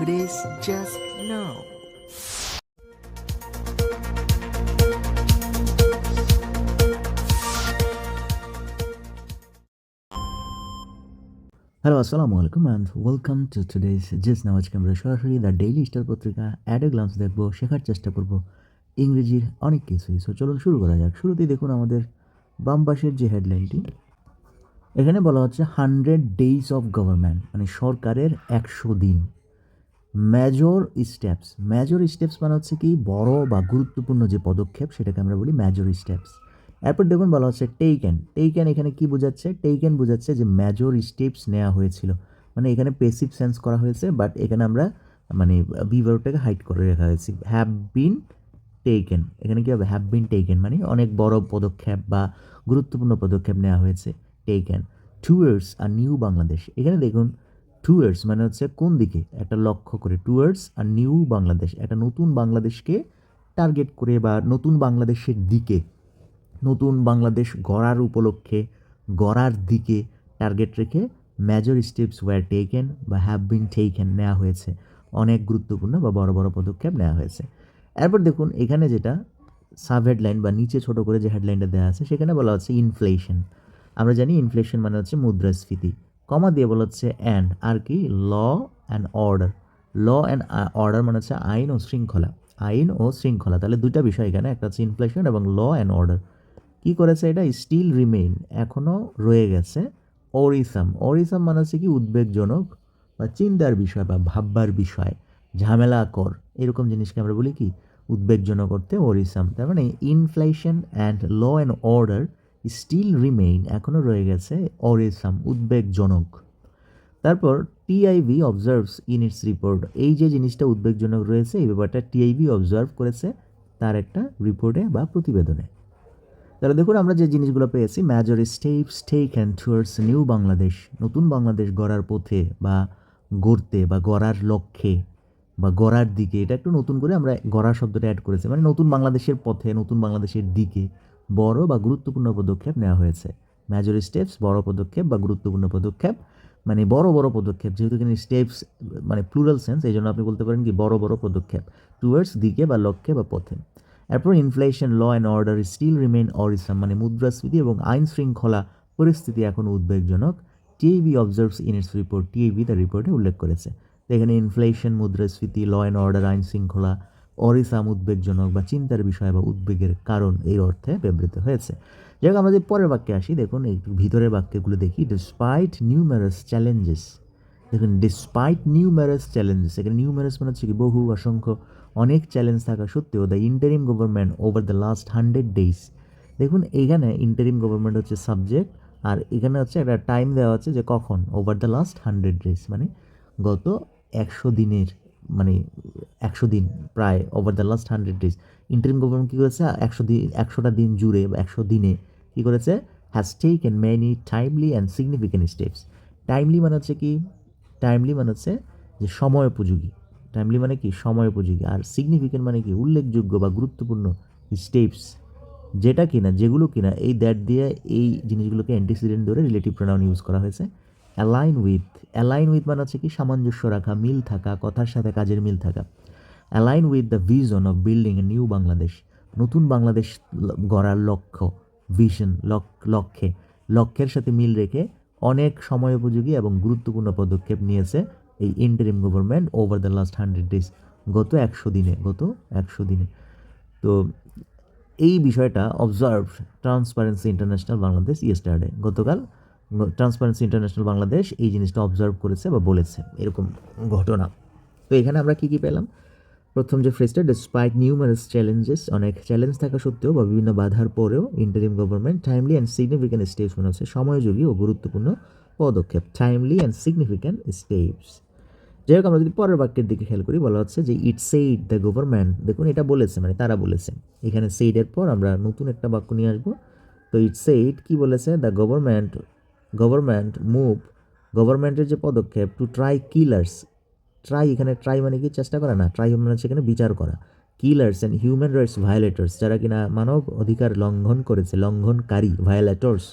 today's Just Now. Hello আসসালামু আলাইকুম and welcome to today's জিস নামাজ আমরা সরাসরি দ্য ডেইলি স্টার পত্রিকা অ্যাড এ গ্লান্স দেখব, শেখার চেষ্টা করব ইংরেজির অনেক কিছুই। সো চলুন শুরু করা যাক। শুরুতেই দেখুন আমাদের বাম পাশের যে হেডলাইনটি এখানে বলা হচ্ছে হান্ড্রেড ডেইজ অফ গভর্নমেন্ট মানে সরকারের একশো দিন। মেজর স্টেপস মেজর স্টেপস মানে হচ্ছে কি বড় বা গুরুত্বপূর্ণ যে পদক্ষেপ সেটাকে আমরা বলি মেজর স্টেপস এরপর দেখুন বলা হচ্ছে টেইকেন টেইকেন এখানে কি বোঝাচ্ছে? টেইকেন বোঝাচ্ছে যে মেজর স্টেপস নেওয়া হয়েছিল। মানে এখানে পেসিভ সেন্স করা হয়েছে বাট এখানে আমরা মানে বিভারটাকে হাইড করে রাখা হয়েছে। হ্যাভ বিন টেকেন এখানে কী হবে? হ্যাভ বিন টেকেন মানে অনেক বড় পদক্ষেপ বা গুরুত্বপূর্ণ পদক্ষেপ নেওয়া হয়েছে। টেকেন টুয়ার্ডস আর নিউ বাংলাদেশ এখানে দেখুন টুয়ার্ডস মানে হচ্ছে কোন দিকে? একটা লক্ষ্য করে টুয়ার্ডস আর নিউ বাংলাদেশ। একটা নতুন বাংলাদেশকে টার্গেট করে বা নতুন বাংলাদেশের দিকে, নতুন বাংলাদেশ গড়ার উপলক্ষে, গড়ার দিকে টার্গেট রেখে মেজর স্টেপস ওয়ার টেকেন বা হ্যাভ বিন টেকেন নেওয়া হয়েছে। অনেক গুরুত্বপূর্ণ বা বড় বড় পদক্ষেপ নেওয়া হয়েছে। এরপর দেখুন, এখানে যেটা সাব হেডলাইন বা নিচে ছোট করে যে হেডলাইনটা দেওয়া আছে, সেখানে বলা হচ্ছে ইনফ্লেশন আমরা জানি ইনফ্লেশন মানে হচ্ছে মুদ্রাস্ফীতি। কমা দিয়ে বলা হচ্ছে অ্যান্ড আর কি? Law and order law and order মানে হচ্ছে আইন ও শৃঙ্খলা। আইন ও শৃঙ্খলা। তাহলে দুইটা বিষয় এখানে, একটা হচ্ছে ইনফ্লেশন এবং ল অ্যান্ড অর্ডার কি করেছে এটা? স্টিল রিমেইন এখনও রয়ে গেছে। অরিসাম অরিসাম মানে হচ্ছে কি? উদ্বেগজনক বা চিন্তার বিষয় বা ভাববার বিষয়, ঝামেলা কর। এরকম জিনিসকে আমরা বলি কি? উদ্বেগজনক করতে অরিসাম তার মানে inflation and law and order still remain এখনও রয়ে গেছে অরিসাম উদ্বেগজনক। তারপর TIB observes in its report এই যে জিনিসটা উদ্বেগজনক রয়েছে, এই ব্যাপারটা টিআইভি অবজার্ভ করেছে তার একটা রিপোর্টে বা প্রতিবেদনে। তাহলে দেখুন, আমরা যে জিনিসগুলো পেয়েছি major steps taken towards new Bangladesh নতুন বাংলাদেশ গড়ার পথে বা গড়তে বা গড়ার লক্ষ্যে বা গড়ার দিকে, এটা একটু নতুন করে আমরা গড়া শব্দটা অ্যাড করেছি। মানে নতুন বাংলাদেশের পথে, নতুন বাংলাদেশের দিকে বড় বা গুরুত্বপূর্ণ পদক্ষেপ নেওয়া হয়েছে। মেজর স্টেপস বড় পদক্ষেপ বা গুরুত্বপূর্ণ পদক্ষেপ। মানে বড় বড় পদক্ষেপ, যেহেতু এখানে স্টেপস মানে প্লুরাল সেন্স এই জন্য আপনি বলতে পারেন কি বড় বড় পদক্ষেপ টুয়ার্ডস দিকে বা লক্ষ্যে বা পথে। এরপর inflation law and order still remain worrisome মানে মুদ্রাস্ফীতি এবং আইন শৃঙ্খলা পরিস্থিতি এখন উদ্বেগজনক। TIB observes in its report TIB তার রিপোর্টে উল্লেখ করেছে। তো এখানে ইনফ্লেশন মুদ্রাস্ফীতি ল অ্যান্ড অর্ডার আইন শৃঙ্খলা অরিসাম উদ্বেগজনক বা চিন্তার বিষয় বা উদ্বেগের কারণ এই অর্থে ব্যবহৃত হয়েছে। যাই আমরা যদি পরের বাক্যে আসি, দেখুন, এই ভিতরের বাক্যগুলো দেখি ডিসপাইট নিউমেরাস চ্যালেঞ্জেস দেখুন ডিসপাইট নিউমেরাস চ্যালেঞ্জেস এখানে নিউমেরাস মানে হচ্ছে কি, বহু, অসংখ্য, অনেক চ্যালেঞ্জ থাকা সত্ত্বেও the interim government over the last hundred days দেখুন, এখানে ইন্টারিম গভর্নমেন্ট হচ্ছে সাবজেক্ট আর এখানে হচ্ছে একটা টাইম দেওয়া হচ্ছে যে কখন? Over the last hundred days মানে গত একশো দিনের মানে একশো দিন প্রায় over the last hundred days interim government কী করেছে? একশো দিন একশোটা দিন জুড়ে বা একশো দিনে কী করেছে? Has taken many timely and significant steps timely মানে হচ্ছে কি? টাইমলি মানে হচ্ছে যে সময় উপযোগী। টাইমলি মানে কি? সময় উপযোগী। আর সিগনিফিক্যান্ট মানে কি? উল্লেখযোগ্য বা গুরুত্বপূর্ণ স্টেপস যেটা কিনা, যেগুলো কিনা, এই দ্যাট দিয়ে এই জিনিসগুলোকে অ্যান্টিসিডেন্ট ধরে রিলেটিভ প্রোনাউন ইউজ করা হয়েছে। অ্যালাইন উইথ অ্যালাইন উইথ মানে হচ্ছে কি সামঞ্জস্য রাখা, মিল থাকা, কথার সাথে কাজের মিল থাকা। Align with the vision of building a new Bangladesh নতুন বাংলাদেশ গড়ার লক্ষ্য ভিশন লক্ষ্যে, লক্ষ্যের সাথে মিল রেখে অনেক সময় উপযোগী এবং গুরুত্বপূর্ণ পদক্ষেপ নিয়েছে এই interim government over the last hundred days গত একশো দিনে, গত একশো দিনে। তো এই বিষয়টা observe Transparency International Bangladesh yesterday গতকাল ট্রান্সপারেন্সি ইন্টারন্যাশনাল বাংলাদেশ এই জিনিসটা অবজার্ভ করেছে বা বলেছে, এরকম ঘটনা। তো এখানে আমরা কী কী পেলাম? প্রথম যে ফ্রেজটা ডিসপাইট নিউমারাস চ্যালেঞ্জেস অনেক চ্যালেঞ্জ থাকা সত্ত্বেও বা বিভিন্ন বাধার পরেও interim government timely and significant steps মনে হচ্ছে সময়যোগী ও গুরুত্বপূর্ণ পদক্ষেপ টাইমলি অ্যান্ড সিগনিফিক্যান্ট স্টেপস যাই হোক, আমরা যদি পরের বাক্যের দিকে খেয়াল করি, বলা হচ্ছে যে ইট সেইড দ্য গভর্নমেন্ট দেখুন, এটা বলেছে মানে তারা বলেছে। এখানে সেইডের পর আমরা নতুন একটা বাক্য নিয়ে আসব। তো ইট সেইড কী বলেছে? দ্য গভর্নমেন্ট গভর্নমেন্ট মুভ গভর্নমেন্টের যে পদক্ষেপ টু ট্রাই কিলার্স ট্রাই এখানে ট্রাই মানে কি? চেষ্টা করা না ট্রাই মানে হচ্ছে এখানে বিচার করা। Killers and human rights violators যারা কিনা মানব অধিকার লঙ্ঘন করেছে, লঙ্ঘনকারী ভায়োলেটর্স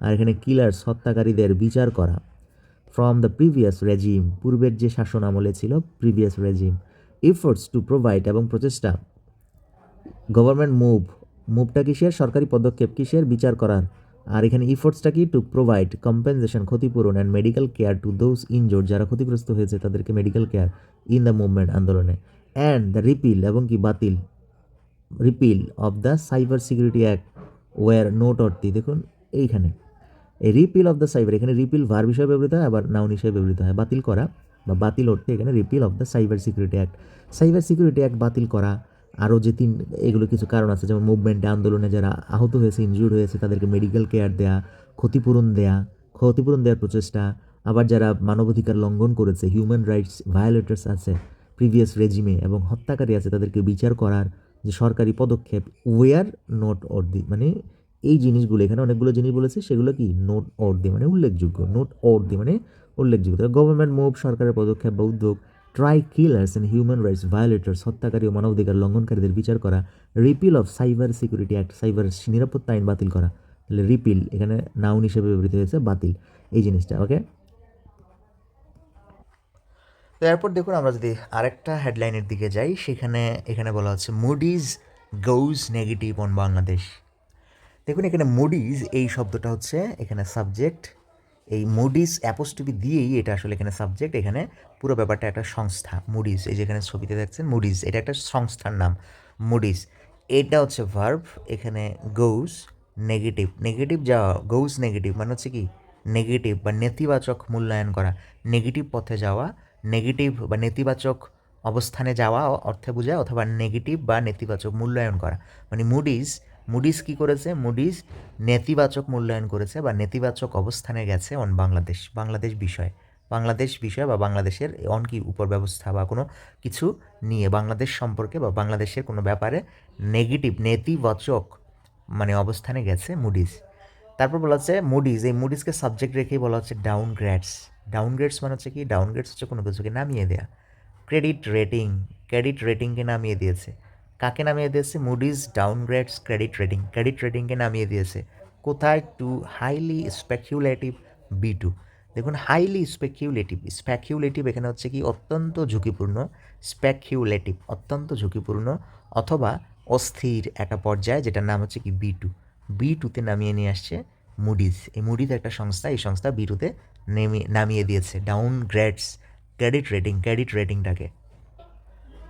আর এখানে কিলার্স হত্যাকারীদের বিচার করা। ফ্রম দ্য প্রিভিয়াস রেজিম পূর্বের যে শাসন আমলে ছিল previous regime efforts to provide এবং প্রচেষ্টা। গভর্নমেন্ট মুভ মুভটা কিসের সরকারি পদক্ষেপ কিসের বিচার করার। আর এখানে ইফোর্টসটা কি? টু প্রোভাইড কম্পেনসেশন ক্ষতিপূরণ and medical care to those injured যারা ক্ষতিগ্রস্ত হয়েছে তাদেরকে medical care in the movement আন্দোলনে। অ্যান্ড দ্য রিপিল এবং কি বাতিল? Repeal of the cyber security act were note worthy, দেখুন এইখানে। এই রিপিল অফ দ্য সাইবার এখানে রিপিল ভার হিসেবে ব্যবহৃত হয়, আবার নাউন হিসেবে ব্যবহৃত হয়। বাতিল করা বা বাতিল অর্থে এখানে repeal of the cyber security act cyber security act বাতিল করা আরও যে তিন, এগুলো কিছু কারণ আছে, যেমন মুভমেন্টে আন্দোলনে যারা আহত হয়েছে ইনজুর হয়েছে, তাদেরকে মেডিকেল কেয়ার দেয়া, ক্ষতিপূরণ দেয়া, ক্ষতিপূরণ দেওয়ার প্রচেষ্টা। আবার যারা মানবাধিকার লঙ্ঘন করেছে হিউম্যান রাইটস ভায়োলেটার্স আছে প্রিভিয়াস রেজিমে এবং হত্যাকারী আছে, তাদেরকে বিচার করার যে সরকারি পদক্ষেপ ওয়ার নোট অর দি মানে এই জিনিসগুলো, এখানে অনেকগুলো জিনিস বলেছে, সেগুলো কি? নোট অর দি মানে উল্লেখযোগ্য নোট অর দি মানে উল্লেখযোগ্য। গভর্নমেন্ট মুভ সরকারের পদক্ষেপ বা উদ্যোগ try killers and human rights violators হত্যাকারী ও মানবাধিকার লঙ্ঘনকারীদের বিচার করা repeal of cyber security act cyber নিরাপত্তা আইন বাতিল করা। তাহলে রিপিল এখানে নাউন হিসেবে ব্যবহৃত হয়েছে বাতিল। এই জিনিসটা ওকে তো এরপর দেখুন আমরা যদি আরেকটা হেডলাইনের দিকে যাই, সেখানে, এখানে বলা হচ্ছে Moody's goes negative on Bangladesh দেখুন এখানে মুডিজ এই শব্দটা হচ্ছে এখানে সাবজেক্ট এই মুডিজ অ্যাপোস্টপি দিয়েই এটা আসলে এখানে সাবজেক্ট এখানে পুরো ব্যাপারটা একটা সংস্থা মুডিস এই যেখানে ছবিতে দেখছেন মুডিস এটা একটা সংস্থার নাম মুডিস এটা হচ্ছে ভার্ব এখানে গৌস নেগেটিভ নেগেটিভ যাওয়া গৌস নেগেটিভ মানে হচ্ছে কি? নেগেটিভ বা নেতিবাচক মূল্যায়ন করা। নেগেটিভ পথে যাওয়া নেগেটিভ বা নেতিবাচক অবস্থানে যাওয়া অর্থে বোঝায়, অথবা নেগেটিভ বা নেতিবাচক মূল্যায়ন করা। মানে মুডিজ মুডিস কি করেছে? মুডিস নেতিবাচক মূল্যায়ন করেছে বা নেতিবাচক অবস্থানে গেছে অন বাংলাদেশ বাংলাদেশ বিষয়। বাংলাদেশ বিষয় বা বাংলাদেশের অন কি উপর ব্যবস্থা বা কোনো কিছু নিয়ে, বাংলাদেশ সম্পর্কে বা বাংলাদেশের কোনো ব্যাপারে নেগেটিভ নেতিবাচক মানে অবস্থানে গেছে মুডিস তারপর বলা হচ্ছে মুডিস এই মুডিসকে সাবজেক্ট রেখেই বলা হচ্ছে ডাউন গ্রেডস ডাউন গ্রেডস মানে হচ্ছে কি? ডাউন গ্রেডস হচ্ছে কোনো কিছুকে নামিয়ে দেয়া। ক্রেডিট রেটিং ক্রেডিট রেটিংকে নামিয়ে দিয়েছে। কাকে নামিয়ে দিয়েছে? Moody's downgrades credit rating credit রেটিংকে নামিয়ে দিয়েছে। কোথায়? To highly speculative B two দেখুন হাইলি স্পেকিউলেটিভ স্পেকিউলেটিভ এখানে হচ্ছে কি? অত্যন্ত ঝুঁকিপূর্ণ। স্পেকিউলেটিভ অত্যন্ত ঝুঁকিপূর্ণ অথবা অস্থির একটা পর্যায়ে, যেটার নাম হচ্ছে কি বি টু বি টুতে নামিয়ে নিয়ে আসছে মুডিজ এই মুডিজ একটা সংস্থা, এই সংস্থা বি টুতে নেমে, নামিয়ে দিয়েছে। Downgrades credit rating credit রেটিংটাকে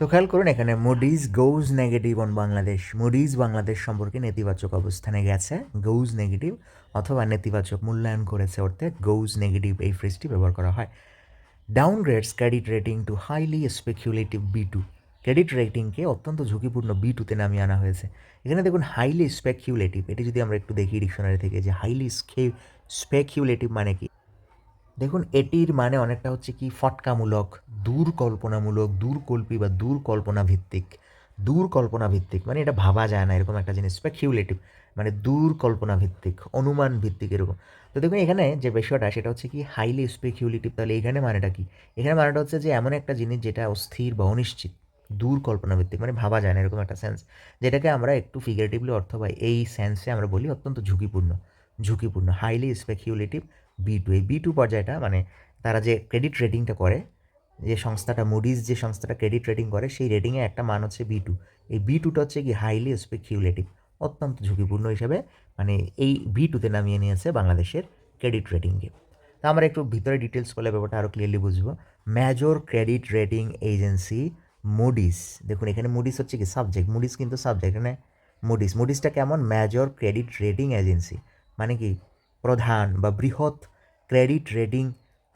তো খেয়াল করুন এখানে Moody's goes negative on Bangladesh Moody's Bangladesh সম্পর্কে নেতিবাচক অবস্থানে গেছে। গৌজ নেগেটিভ অথবা নেতিবাচক মূল্যায়ন করেছে অর্থে গৌজ নেগেটিভ এই ফ্রেজটি ব্যবহার করা হয়। Downgrades credit rating to highly speculative B two credit রেটিংকে অত্যন্ত ঝুঁকিপূর্ণ বি টুতে নামিয়ে আনা হয়েছে। এখানে দেখুন হাইলি স্পেকিউলেটিভ এটি যদি আমরা একটু দেখি ডিকশনারি থেকে যে হাইলি স্পেকিউলেটিভ মানে কি? দেখুন, এটির মানে অনেকটা হচ্ছে কি, ফটকামূলক দূর কল্পনামূলক দূরকল্পী বা দূর কল্পনা ভিত্তিক দূর কল্পনা ভিত্তিক মানে এটা ভাবা যায় না, এরকম একটা জিনিস স্পেকিউলেটিভ মানে দূর কল্পনা ভিত্তিক অনুমান ভিত্তিক এরকম। তো দেখুন, এখানে যে বিষয়টা, সেটা হচ্ছে কি হাইলি স্পেকিউলেটিভ তাহলে এখানে মানেটা কি? এখানে মানেটা হচ্ছে যে, এমন একটা জিনিস যেটা অস্থির বা অনিশ্চিত দূর কল্পনা ভিত্তিক মানে ভাবা যায় না, এরকম একটা সেন্স যেটাকে আমরা একটু ফিগারেটিভলি অর্থ বা এই সেন্সে আমরা বলি অত্যন্ত ঝুঁকিপূর্ণ ঝুঁকিপূর্ণ হাইলি স্পেকিউলেটিভ বি টু, এই বি টু পর্যায়টা মানে তারা যে ক্রেডিট রেটিংটা করে, যে সংস্থাটা মুডিস যে সংস্থাটা ক্রেডিট রেটিং করে, সেই রেটিংয়ে একটা মান হচ্ছে বি টু। এই বি টুটা হচ্ছে কি হাইলি স্পেকিউলেটিভ অত্যন্ত ঝুঁকিপূর্ণ হিসাবে মানে এই বি টুতে নামিয়ে নিয়েছে বাংলাদেশের ক্রেডিট রেটিংকে তা আমরা একটু ভিতরে ডিটেলস করলে ব্যাপারটা আরও ক্লিয়ারলি বুঝব। Major credit rating agency Moody's দেখুন, এখানে মুডিস হচ্ছে কি সাবজেক্ট মুডিস কিন্তু সাবজেক্ট এখানে মুডিস মুডিসটা কেমন? মেজর ক্রেডিট রেটিং এজেন্সি মানে কি? প্রধান বা বৃহৎ ক্রেডিট রেটিং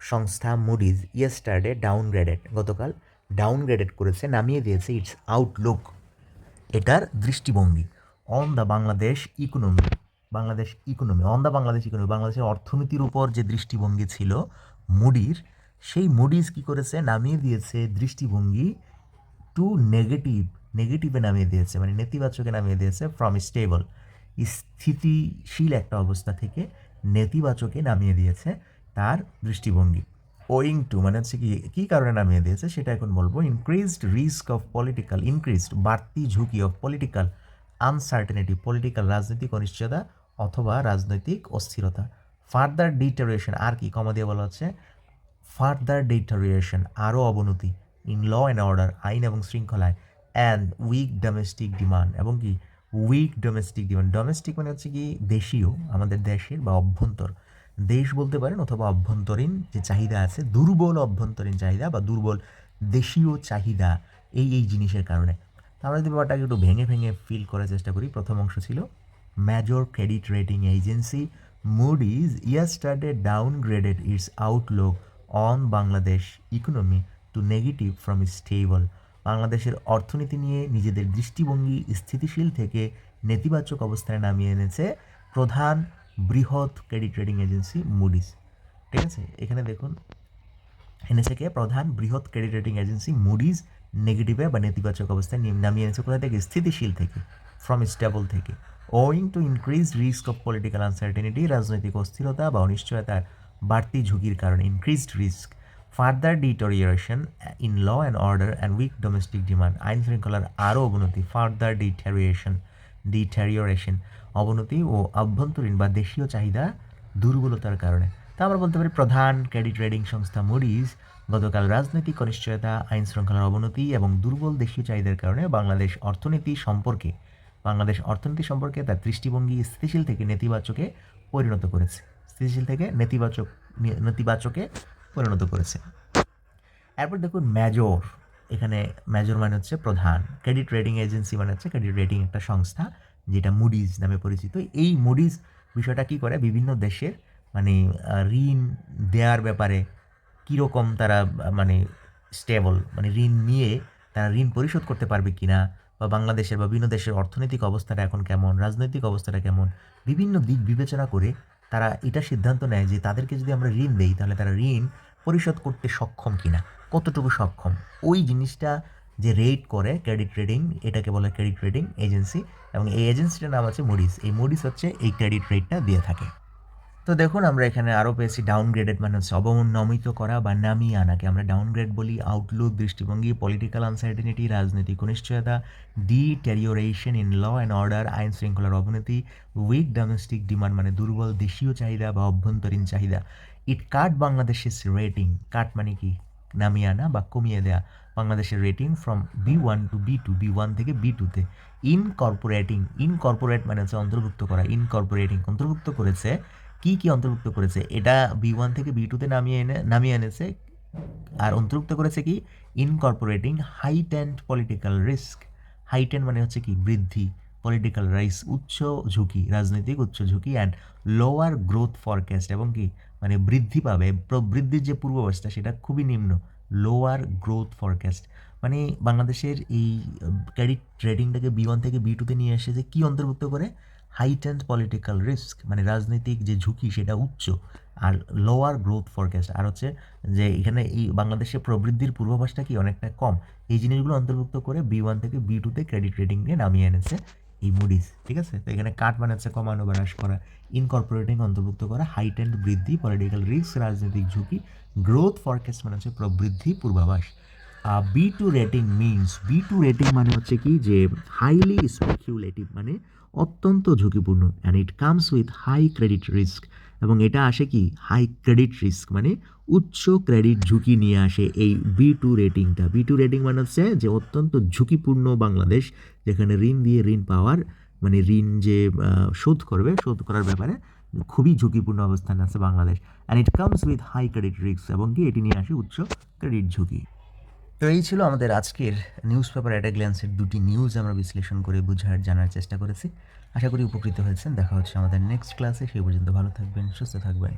সংস্থা মুডিজ ইয়েস্টারডে ডাউনগ্রেডেড গতকাল ডাউনগ্রেডেড করেছে, নামিয়ে দিয়েছে ইটস আউটলুক এটার দৃষ্টিভঙ্গি। On the Bangladesh economy Bangladesh economy on the Bangladesh economy বাংলাদেশের অর্থনীতির উপর যে দৃষ্টিভঙ্গি ছিল মুডির সেই মুডিজ কী করেছে? নামিয়ে দিয়েছে দৃষ্টিভঙ্গি টু নেগেটিভ নেগেটিভে নামিয়ে দিয়েছে মানে নেতিবাচকে নামিয়ে দিয়েছে ফ্রম স্টেবল স্থিতিশীল একটা অবস্থা থেকে নেতিবাচকে নামিয়ে দিয়েছে তার দৃষ্টিভঙ্গি। ওয়িং টু মানে হচ্ছে কি, কী কারণে নামিয়ে দিয়েছে সেটা এখন বলব। Increased risk of political increased বাড়তি ঝুঁকি অফ পলিটিক্যাল আনসার্টেনিটি পলিটিক্যাল রাজনৈতিক অনিশ্চয়তা অথবা রাজনৈতিক অস্থিরতা। ফার্দার ডিটারিয়েশন আর কি কমা দিয়ে বলা হচ্ছে ফার্দার ডিটারিয়েশন আরও অবনতি ইন ল অ্যান্ড অর্ডার আইন এবং শৃঙ্খলায় অ্যান্ড উইক ডোমেস্টিক ডিমান্ড এবং কি উইক ডোমেস্টিক ডিমান্ড ডোমেস্টিক মানে হচ্ছে কি দেশীয়, আমাদের দেশের বা অভ্যন্তর। দেশ বলতে পারেন অথবা অভ্যন্তরীণ যে চাহিদা আছে, দুর্বল অভ্যন্তরীণ চাহিদা বা দুর্বল দেশীয় চাহিদা, এই এই জিনিসের কারণে। আমরা যদি ব্যাপারটাকে একটু ভেঙে ভেঙে ফিল করার চেষ্টা করি, প্রথম অংশ ছিল major credit rating agency Moody's yesterday downgraded its outlook on Bangladesh economy to negative from stable বাংলাদেশের অর্থনীতি নিয়ে নিজেদের দৃষ্টিভঙ্গি স্থিতিশীল থেকে নেতিবাচক অবস্থানে নামিয়ে এনেছে প্রধান বৃহৎ ক্রেডিট রেটিং এজেন্সি মুডিস ঠিক আছে? এখানে দেখুন। এনেছেকে প্রধান বৃহৎ ক্রেডিট রেটিং এজেন্সি মুডিস নেগেটিভে বা নেতিবাচক অবস্থায় নামিয়ে এনেছে। কোথা থেকে? স্থিতিশীল থেকে ফ্রম স্টেবল থেকে। Owing to increase risk of political uncertainty রাজনৈতিক অস্থিরতা বা অনিশ্চয়তার বাড়তি ঝুঁকির কারণে increased risk further deterioration in law and order and weak domestic demand আইন শৃঙ্খলার আরও অবনতি ফার্দার ডিটেরিয়েশন ডিটেরিওরেশন অবনতি ও আভ্যন্তরীণ বা দেশীয় চাহিদা দুর্বলতার কারণে। তা আমরা বলতে পারি প্রধান ক্রেডিট রেডিং সংস্থা মুডিজ গতকাল রাজনৈতিক অনিশ্চয়তা, আইন শৃঙ্খলার অবনতি এবং দুর্বল দেশীয় চাহিদার কারণে বাংলাদেশ অর্থনীতি সম্পর্কে, বাংলাদেশ অর্থনীতি সম্পর্কে তার দৃষ্টিভঙ্গি স্থিতিশীল থেকে নেতিবাচকে পরিণত করেছে। স্থিতিশীল থেকে নেতিবাচক নেতিবাচকে পরিণত করেছে। এরপর দেখুন মেজর এখানে মেজর মানে হচ্ছে প্রধান। ক্রেডিট রেটিং এজেন্সি মানে হচ্ছে ক্রেডিট রেটিং একটা সংস্থা, যেটা মুডিজ নামে পরিচিত। এই মুডিজ বিষয়টা কি করে? বিভিন্ন দেশের মানে ঋণ দেওয়ার ব্যাপারে কীরকম তারা মানে স্টেবল মানে ঋণ নিয়ে তারা ঋণ পরিশোধ করতে পারবে কি না বা বাংলাদেশের বা বিভিন্ন দেশের অর্থনৈতিক অবস্থাটা এখন কেমন? রাজনৈতিক অবস্থাটা কেমন? বিভিন্ন দিক বিবেচনা করে তারা এটা সিদ্ধান্ত নেয় যে তাদেরকে যদি আমরা ঋণ দেই, তাহলে তারা ঋণ পরিশোধ করতে সক্ষম কিনা, কতটুকু সক্ষম? ওই জিনিসটা যে রেট করে ক্রেডিট রেটিং এটাকে বলে ক্রেডিট রেটিং এজেন্সি এবং এই এজেন্সিটার নাম আছে মুডিস এই মুডিস হচ্ছে এই ক্রেডিট রেটটা দিয়ে থাকে। তো দেখুন, আমরা এখানে আরও পেয়েছি ডাউনগ্রেডেড মানে হচ্ছে অবনমিত করা বা নামিয়ে আনাকে। আমরা ডাউনগ্রেড বলি আউটলুক দৃষ্টিভঙ্গি পলিটিক্যাল আনসার্টিনিটি রাজনৈতিক অনিশ্চয়তা D deterioration in law and order আইন শৃঙ্খলার অবনতি উইক ডোমেস্টিক ডিমান্ড মানে দুর্বল দেশীয় চাহিদা বা অভ্যন্তরীণ চাহিদা। ইট কাট বাংলাদেশের রেটিং কাট মানে কি? নামিয়ে আনা বা কমিয়ে দেয়া। বাংলাদেশের rating from B one to B two B one থেকে বি টুতে ইনকর্পোরেটিং ইনকর্পোরেট মানে হচ্ছে অন্তর্ভুক্ত করা। ইনকর্পোরেটিং অন্তর্ভুক্ত করেছে কি কি অন্তর্ভুক্ত করেছে? এটা বি ওয়ান থেকে বি টুতে নামিয়ে এনে, নামিয়ে এনেছে। আর অন্তর্ভুক্ত করেছে কি? Incorporating heightened political risk heightened মানে হচ্ছে কি? বৃদ্ধি পলিটিক্যাল রাইস উচ্চ ঝুঁকি, রাজনৈতিক উচ্চ ঝুঁকি অ্যান্ড লোয়ার গ্রোথ ফরকাস্ট এবং কি? মানে বৃদ্ধি পাবে। প্রবৃদ্ধির যে পূর্বাবস্থা সেটা খুবই নিম্ন। লোয়ার গ্রোথ ফরকাস্ট মানে বাংলাদেশের এই ক্রেডিট রেটিংটাকে বি ওয়ান থেকে বি টুতে নিয়ে এসে যে কী অন্তর্ভুক্ত করে? হাইট অ্যান্ড পলিটিক্যাল রিস্ক মানে রাজনৈতিক যে ঝুঁকি সেটা উচ্চ, আর লোয়ার গ্রোথ ফরকাস্ট আর হচ্ছে যে এখানে এই বাংলাদেশে প্রবৃদ্ধির পূর্বাভাসটা কি অনেকটা কম, এই জিনিসগুলো অন্তর্ভুক্ত করে বি ওয়ান থেকে বি টুতে ক্রেডিট রেটিংকে নামিয়ে এনেছে এই মুডিস ঠিক আছে? তো এখানে কাট মানে হচ্ছে কমানো বা হ্রাস করা ইনকর্পোরেটিং অন্তর্ভুক্ত করা হাইট অ্যান্ড বৃদ্ধি পলিটিক্যাল রিস্ক রাজনৈতিক ঝুঁকি গ্রোথ ফরকাস্ট মানে হচ্ছে প্রবৃদ্ধি, পূর্বাভাস। B two rating means B two rating মানে হচ্ছে কি যে হাইলি স্পেকুলেটিভ মানে অত্যন্ত ঝুঁকিপূর্ণ and it comes with high credit risk এবং এটা আসে কি হাই ক্রেডিট রিস্ক মানে উচ্চ ক্রেডিট ঝুঁকি নিয়ে আসে এই বি টু। রেটিংটা বি টু রেটিং মানে হচ্ছে যে অত্যন্ত ঝুঁকিপূর্ণ বাংলাদেশ যেখানে ঋণ দিয়ে ঋণ পাওয়ার মানে ঋণ যে শোধ করবে, শোধ করার ব্যাপারে খুবই ঝুঁকিপূর্ণ অবস্থানে আছে Bangladesh. And it comes with high credit risk এবং কি এটি নিয়ে আসে উচ্চ ক্রেডিট ঝুঁকি। তো এই ছিল আমাদের আজকের নিউজ পেপার অ্যাট গ্ল্যান্সের দুটি নিউজ আমরা বিশ্লেষণ করে বোঝার, জানার চেষ্টা করেছি। আশা করি উপকৃত হয়েছেন। দেখা হচ্ছে আমাদের নেক্সট ক্লাসে সেই পর্যন্ত ভালো থাকবেন, সুস্থ থাকবেন।